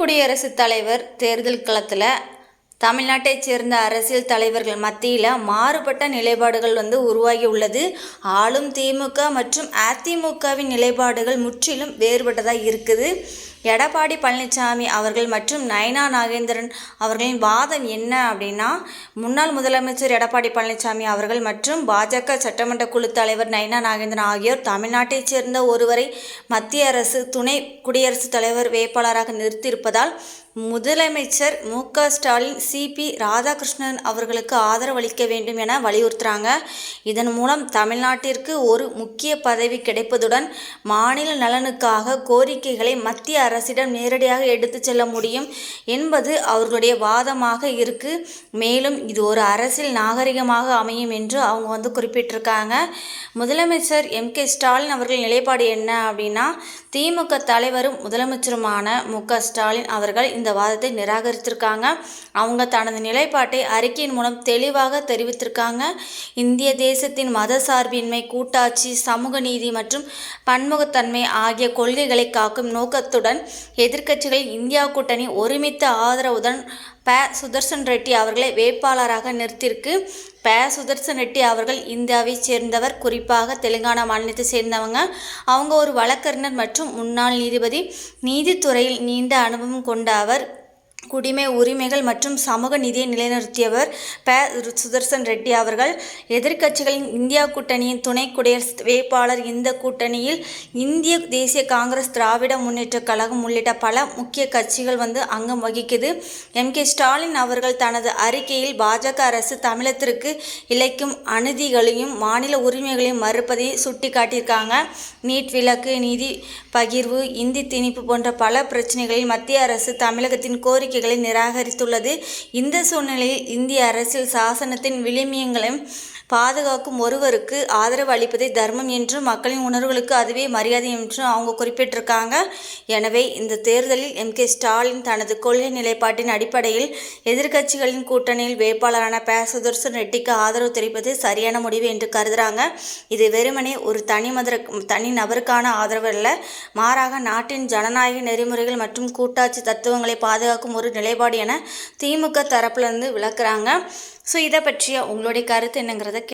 குடியரசுத் தலைவர் தேர்தல் களத்தில் தமிழ்நாட்டைச் சேர்ந்த அரசியல் தலைவர்கள் மத்தியில் மாறுபட்ட நிலைப்பாடுகள் வந்து உருவாகி உள்ளது. ஆளும் திமுக மற்றும் அதிமுகவின் நிலைப்பாடுகள் முற்றிலும் வேறுபட்டதாக இருக்குது. எடப்பாடி பழனிசாமி அவர்கள் மற்றும் நயனா நாகேந்திரன் அவர்களின் வாதம் என்ன அப்படின்னா முன்னாள் முதலமைச்சர் எடப்பாடி பழனிசாமி அவர்கள் மற்றும் பாஜக சட்டமன்ற குழு தலைவர் நயனா நாகேந்திரன் ஆகியோர் தமிழ்நாட்டைச் சேர்ந்த ஒருவரை மத்திய அரசு துணை குடியரசுத் தலைவர் வேட்பாளராக நிறுத்தியிருப்பதால் முதலமைச்சர் மு க ஸ்டாலின் சிபி ராதாகிருஷ்ணன் அவர்களுக்கு ஆதரவு அளிக்க வேண்டும் என வலியுறுத்துகிறாங்க இதன் மூலம் தமிழ்நாட்டிற்கு ஒரு முக்கிய பதவி கிடைப்பதுடன் மாநில நலனுக்காக கோரிக்கைகளை மத்திய அரசிடம் நேரடியாக எடுத்து செல்ல முடியும் என்பது அவர்களுடைய வாதமாக இருக்கு. மேலும் இது ஒரு அரசியல் நாகரிகமாக அமையும் என்று அவங்க வந்து குறிப்பிட்டிருக்காங்க. முதலமைச்சர் எம். கே. ஸ்டாலின் அவர்கள் நிலைப்பாடு என்ன அப்படின்னா திமுக தலைவரும் முதலமைச்சருமான மு. க. ஸ்டாலின் அவர்கள் இந்த வாதத்தை நிராகரித்திருக்காங்க. அவங்க தனது நிலைப்பாட்டை அறிக்கையின் மூலம் தெளிவாக தெரிவித்திருக்காங்க. இந்திய தேசத்தின் மத சார்பின்மை கூட்டாட்சி சமூக நீதி மற்றும் பன்முகத்தன்மை ஆகிய கொள்கைகளை காக்கும் நோக்கத்துடன் எதிர்க்கட்சிகள் இந்தியா கூட்டணி ஒருமித்த ஆதரவுடன் ப. சுதர்சன் ரெட்டி அவர்களை வேட்பாளராக நிறுத்தியிருக்கு. ப. சுதர்சன் ரெட்டி அவர்கள் இந்தியாவைச் சேர்ந்தவர். குறிப்பாக தெலுங்கானா மாநிலத்தை சேர்ந்தவங்க. அவங்க ஒரு வழக்கறிஞர் மற்றும் முன்னாள் நீதிபதி. நீதித்துறையில் நீண்ட அனுபவம் கொண்ட அவர். குடிமை உரிமைகள் மற்றும் சமூக நிதியை நிலைநிறுத்தியவர் ப. சுதர்சன் ரெட்டி அவர்கள். எதிர்க்கட்சிகளின் இந்தியா கூட்டணியின் துணை குடியரசு வேட்பாளர் இந்த கூட்டணியில் இந்திய தேசிய காங்கிரஸ் திராவிட முன்னேற்ற கழகம் உள்ளிட்ட பல முக்கிய கட்சிகள் வந்து அங்கம் வகிக்குது. எம். கே. ஸ்டாலின் அவர்கள் தனது அறிக்கையில் பாஜக அரசு தமிழத்திற்கு இழைக்கும் அநீதிகளையும் மாநில உரிமைகளையும் மறுப்பதை சுட்டிக்காட்டியிருக்காங்க. நீட் விலக்கு நிதி பகிர்வு இந்தி திணிப்பு போன்ற பல பிரச்சனைகளில் மத்திய அரசு தமிழகத்தின் கோரிக்கை கோரிக்கைகளை நிராகரித்துள்ளது. இந்த சூழ்நிலையில் இந்திய அரசியல் சாசனத்தின் விளிமியங்களையும் பாதுகாக்கும் ஒருவருக்கு ஆதரவு அளிப்பதே தர்மம் என்றும் மக்களின் உணர்வுகளுக்கு அதுவே மரியாதை என்றும் அவங்க குறிப்பிட்டிருக்காங்க. எனவே இந்த தேர்தலில் எம். கே. ஸ்டாலின் தனது கொள்கை நிலைப்பாட்டின் அடிப்படையில் எதிர்க்கட்சிகளின் கூட்டணியில் வேட்பாளரான ப சுதர்சன் ரெட்டிக்கு ஆதரவு தெரிவிப்பது சரியான முடிவு என்று கருதுகிறாங்க இது வெறுமனே ஒரு தனி மதர தனி நபருக்கான ஆதரவு அல்ல. மாறாக நாட்டின் ஜனநாயக நெறிமுறைகள் மற்றும் கூட்டாட்சி தத்துவங்களை பாதுகாக்கும் ஒரு நிலைப்பாடு என திமுக தரப்புலேருந்து விளக்குறாங்க. ஸோ இதை பற்றிய உங்களுடைய கருத்து என்னங்கிறத